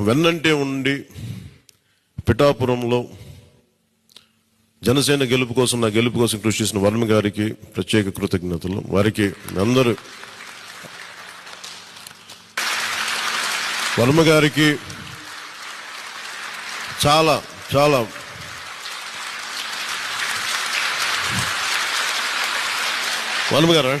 వెన్నంటే ఉండి పిఠాపురంలో జనసేన గెలుపు కోసం నా గెలుపు కోసం కృషి చేసిన వర్మ గారికి ప్రత్యేక కృతజ్ఞతలు. వారికి అందరూ వర్మ గారికి చాలా చాలా వర్మ గారా?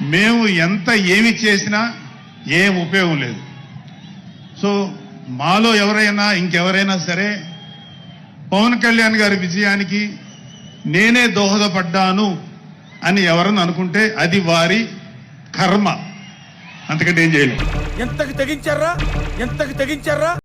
మేము ఎంత ఏమి చేసినా ఏం ఉపయోగం లేదు. సో మాలో ఎవరైనా ఇంకెవరైనా సరే పవన్ కళ్యాణ్ గారి విజయానికి నేనే దోహదపడ్డాను అని ఎవరన్నా అనుకుంటే అది వారి కర్మ. అంతకంటే ఏం చేయలేదు ఎంతకు తెగించారా? ఎంతకు తెగించారా?